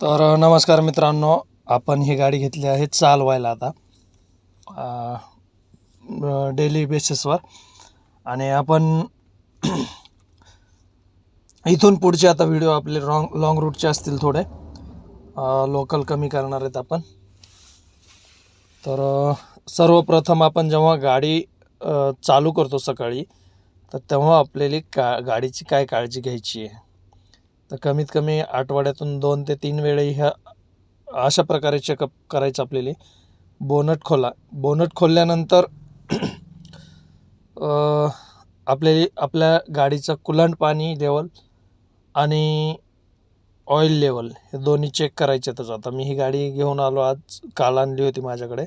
तर नमस्कार मित्रांनो. आपण ही गाडी घेतली आहे चालवायला आता. डेली बेसिसवर आणि आपण इथून पुढचे आता व्हिडिओ आपले रॉंग लॉंग रूटचे असतील थोडे. लोकल कमी करणार आहेत आपण. तर सर्वप्रथम आपण जेव्हा गाडी चालू करतो सकाळी तर तेव्हा आपल्याला का गाडीची काय काळजी घ्यायची आहे? तर कमीत कमी आठवड्यातून दोन ते तीन वेळे ह्या अशा प्रकारे चेकअप करायचं आपल्याला. बोनट खोला. बोनट खोलल्यानंतर अ, आपले आपल्या गाडीचं कुलंट पाणी लेवल आणि ऑइल लेवल हे दोन्ही चेक करायचे त्याचं आता. मी ही गाडी घेऊन आलो आज काल आणली होती माझ्याकडे.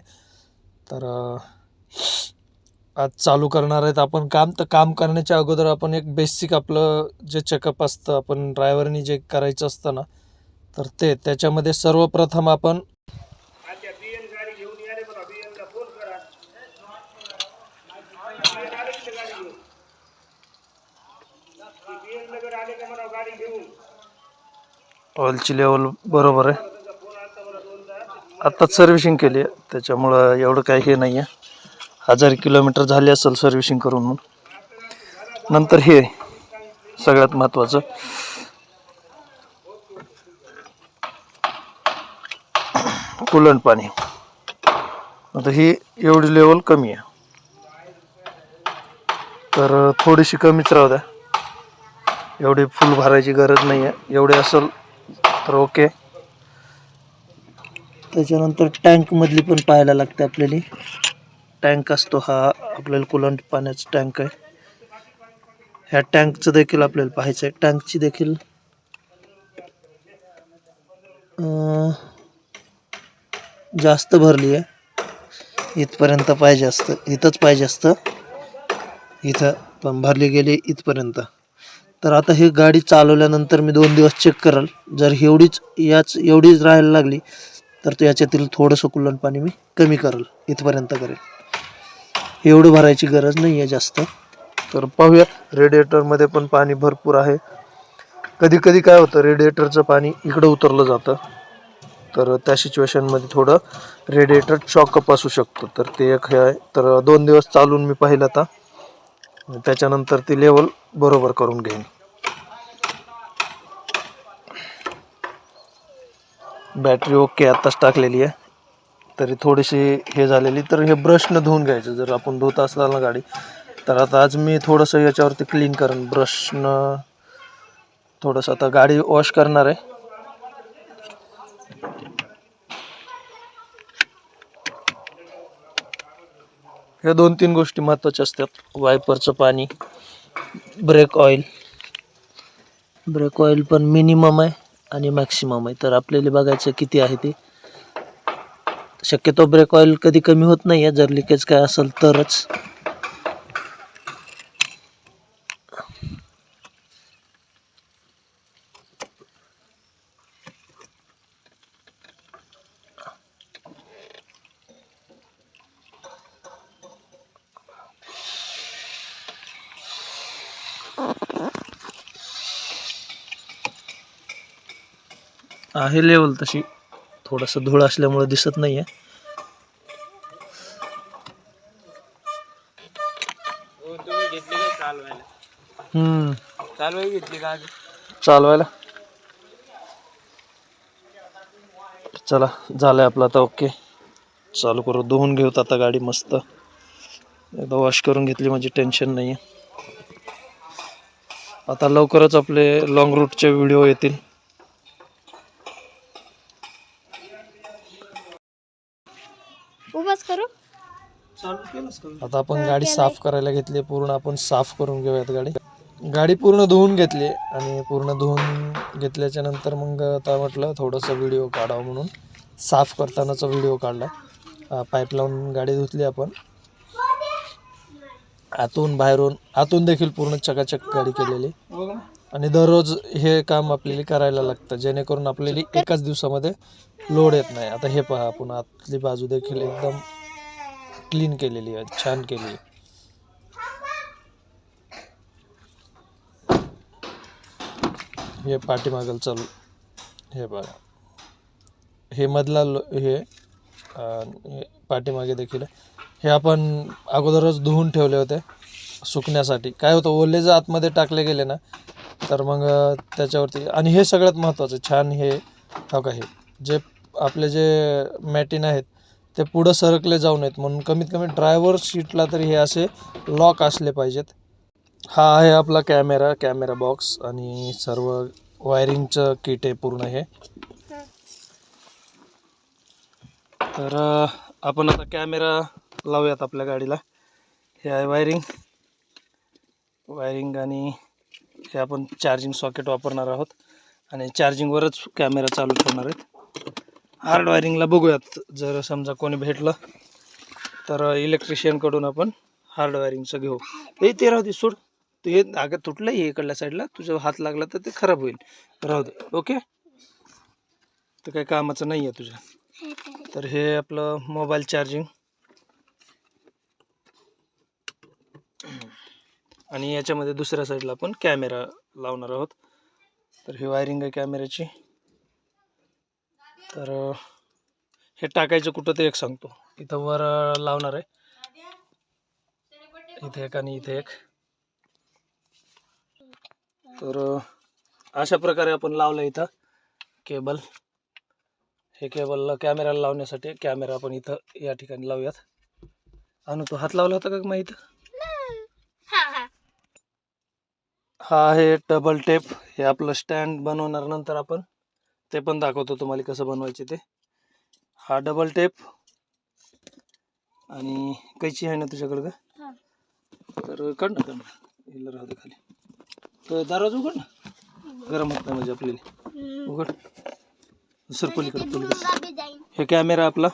तर आज चालू करणार आहेत. आपण काम तर काम करण्याच्या अगोदर आपण एक बेसिक आपलं जे चेकअप असतं आपण ड्रायव्हरनी जे करायचं असतं ना तर ते त्याच्यामध्ये सर्वप्रथम आपण ऑइलची लेवल बरोबर आहे. आत्ताच सर्व्हिसिंग केली आहे. त्याच्यामुळं एवढं काही हे नाही आहे हजार किलोमीटर झाली असेल सर्व्हिसिंग करून मग नंतर हे सगळ्यात महत्त्वाचं कुलंट पाणी. आता ही एवढी लेवल कमी आहे. तर थोडीशी कमीच राहू द्या. एवढी फुल भरायची गरज नाही आहे एवढे असेल तर ओके त्याच्यानंतर टँकमधली पण पाहायला लागते आपल्याला. टँक असतो हा आपल्याला कुलंट पाण्याचा टँक आहे. ह्या टँकचं देखील आपल्याला पाहायचं आहे. टँकची देखील जास्त भरली आहे. इथपर्यंत पाहिजे असतं इथंच पाहिजे असतं. इथं पण भरली गेली इथपर्यंत. तर आता ही गाडी चालवल्यानंतर मी दोन दिवस चेक कराल. जर एवढीच याच एवढीच राहायला लागली तर तो याच्यातील थोडंसं कुलंट पाणी मी कमी करेल इथपर्यंत करेल. एवढं भरायची गरज नाही आहे जास्त. तर पाहूया रेडिएटरमध्ये पण पाणी भरपूर आहे. कधी कधी काय होतं रेडिएटरचं पाणी इकडं उतरलं जातं. तर त्या सिच्युएशनमध्ये थोडं रेडिएटर चॉकअप असू शकतो. तर ते एक हे आहे. तर दोन दिवस चालून मी पाहिलं आता. त्याच्यानंतर ती लेवल बरोबर करून घेईन. बॅटरी ओके आत्ताच टाकलेली आहे. तरी थोडीशी हे झालेली. तर हे ब्रशनं धुवून घ्यायचं. जर आपण धुत असताना ना गाडी तर आता आज मी थोडंसं याच्यावरती क्लीन करेन. ब्रशनं थोडंसं आता गाडी वॉश करणार आहे. ह्या दोन तीन गोष्टी महत्त्वाच्या असतात. वायपरचं पाणी ब्रेक ऑइल ब्रेक ऑइल पण मिनिमम आहे आणि मॅक्सिमम आहे. तर आपल्याला बघायचं किती आहे ते. शक्यतो ब्रेक ऑइल कधी कमी होत नाही आहे जर लिकेज काय असेल तरच. आहे लेवल तशी. थोडंसं धूळ असल्यामुळे दिसत नाही आहे चालवायला. चालवायला घेतली का चालवायला चला झालंय आपलं आता ओके. चालू करू. धुवून घेऊत आता गाडी मस्त. एकदा वॉश करून घेतली म्हणजे टेन्शन नाही आहे आता लवकरच आपले लॉंग रूटचे व्हिडिओ येतील उभाच करू आता आपण गाडी साफ करायला घेतली पूर्ण आपण साफ करून घेऊयात गाडी. गाडी पूर्ण धुवून घेतली आणि पूर्ण धुवून घेतल्याच्या नंतर मग आता म्हटलं थोडंसं व्हिडिओ काढावं म्हणून. साफ करतानाचा व्हिडिओ काढला. पाईप लावून गाडी धुतली आपण. आतून बाहेरून आतून देखील पूर्ण चकाचक गाडी केलेली. आणि दररोज हे काम आपल्याला करायला लागतं जेणेकरून आपल्याला एकाच दिवसामध्ये लोड येत नाही. आता हे पहा आपण आतली बाजू देखील एकदम क्लीन केलेली आहे छान केली आहे. हे पाठीमागल चालू. हे बघा. हे मधला लो हे पाठीमागे देखील हे आपण अगोदरच धुवून ठेवले होते सुकण्यासाठी. काय होतं ओले जर आतमध्ये टाकले गेले ना तर मग त्याच्यावरती आणि हे सगळ्यात महत्त्वाचं छान हे हो का हे. जे आपले जे मॅटिन आहेत ते पुढं सरकले जाऊ नयेत म्हणून कमीत कमी ड्रायव्हर सीटला तरी हे असे लॉक असले पाहिजेत. हा आहे आपला कॅमेरा कॅमेरा बॉक्स आणि सर्व वायरिंगचं किट आहे पूर्ण हे. तर आपण आता कॅमेरा लावूयात आपल्या गाडीला. हे आहे वायरिंग वायरिंग आणि हे आपण चार्जिंग सॉकेट वापरणार आहोत. आणि चार्जिंगवरच कॅमेरा चालू ठेवणार आहेत. हार्ड वायरिंगला बघूयात. जर समजा कोणी भेटलं तर इलेक्ट्रिशियनकडून आपण हार्ड वायरिंगचं घेऊ. हे ते राहू दे सोड. तू हे आग तुटलं हे इकडल्या साईडला तुझा हात लागला तर ते खराब होईल. राहू दे ओके? तर काही कामाचं नाही आहे तुझ्या. तर हे आपलं मोबाईल चार्जिंग आणि याच्यामध्ये दुसऱ्या साईडला आपण कॅमेरा लावणार आहोत. तर ही वायरिंग आहे कॅमेऱ्याची तर हे टाकायचं कुठं ते एक सांगतो. इथं वर लावणार आहे. इथे एक आणि इथे एक. तर अशा प्रकारे आपण लावलं इथं केबल. हे केबल कॅमेऱ्याला लावण्यासाठी कॅमेरा आपण इथं या ठिकाणी लावूयात. अनु तू हात लावला होता का माहीत? हा आहे डबल टेप हे आपलं स्टँड बनवणार नंतर आपण. ते पण दाखवतो तुम्हाला कसं बनवायचे ते. हा डबल टेप आणि कैची आहे ना तुझ्याकडं का? तर काढ ना काढ ना. हिला राहू दे खाली. तर दरवाजा उघड ना. गरम होत नाही म्हणजे आपल्याला. उघड. सर पलीकडे पलीकडे. हे कॅमेरा आपला.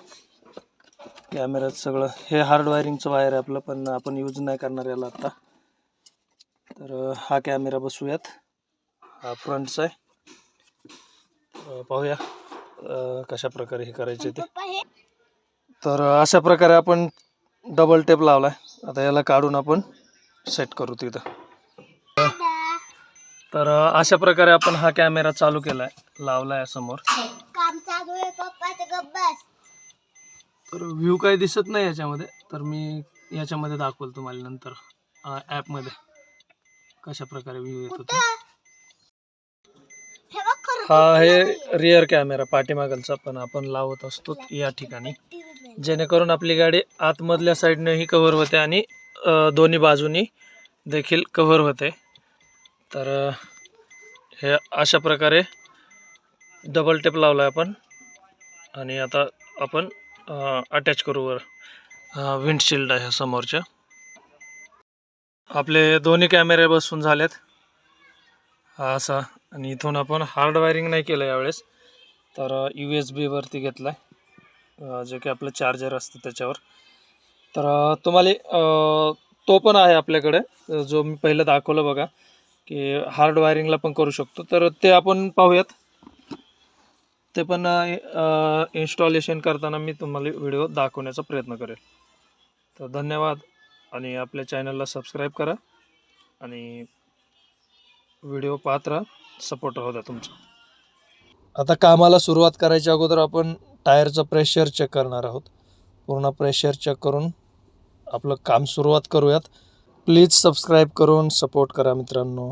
कॅमेऱ्यात सगळं. हे हार्ड वायरिंगचं वायर आहे आपलं पण आपण यूज नाही करणार याला आत्ता तर हा कॅमेरा बसूयात हा फ्रंटचा आहे. पाहूया कशा प्रकारे हे करायचे ते. तर अशा प्रकारे आपण डबल टेप लावला आहे आता याला काढून आपण सेट करू तिथं. तर अशा प्रकारे आपण हा कॅमेरा चालू केला आहे लावला आहे समोर तर व्ह्यू काही दिसत नाही याच्यामध्ये. तर मी याच्यामध्ये दाखवल तुम्हाला नंतर ॲपमध्ये कशा प्रकारे व्ह्यू येतो तो. हा आहे रिअर कॅमेरा पाठीमागलचा पण आपण लावत असतो या ठिकाणी. जेणेकरून आपली गाडी आतमधल्या साईडनेही कव्हर होते आणि दोन्ही बाजूनी देखील कव्हर होते. तर हे अशा प्रकारे डबल टेप लावला आहे आपण. आणि आता आपण अटॅच करू वर. विंडशिल्ड आहे समोरच्या. आपले दोन्ही कॅमेरे बसून झालेत. हा असा आणि इथून आपण हार्ड वायरिंग नाही केलं यावेळेस. तर यू एस बीवरती घेतला आहे जे की आपलं चार्जर असतं त्याच्यावर. तर तुम्हाला तो पण आहे आपल्याकडे. जो मी पहिलं दाखवलं बघा की हार्ड वायरिंगला पण करू शकतो. तर ते आपण पाहूयात. ते पण इन्स्टॉलेशन करताना मी तुम्हाला व्हिडिओ दाखवण्याचा प्रयत्न करेल. तर धन्यवाद. आणि आपल्या चॅनलला सबस्क्राईब करा. आणि व्हिडिओ पाहत राहा सपोर्ट राहू द्या तुमचा. आता कामाला सुरुवात करायच्या अगोदर आपण टायरचं प्रेशर चेक करणार आहोत. पूर्ण प्रेशर चेक करून आपलं काम सुरुवात करूयात. प्लीज सबस्क्राईब करून सपोर्ट करा मित्रांनो.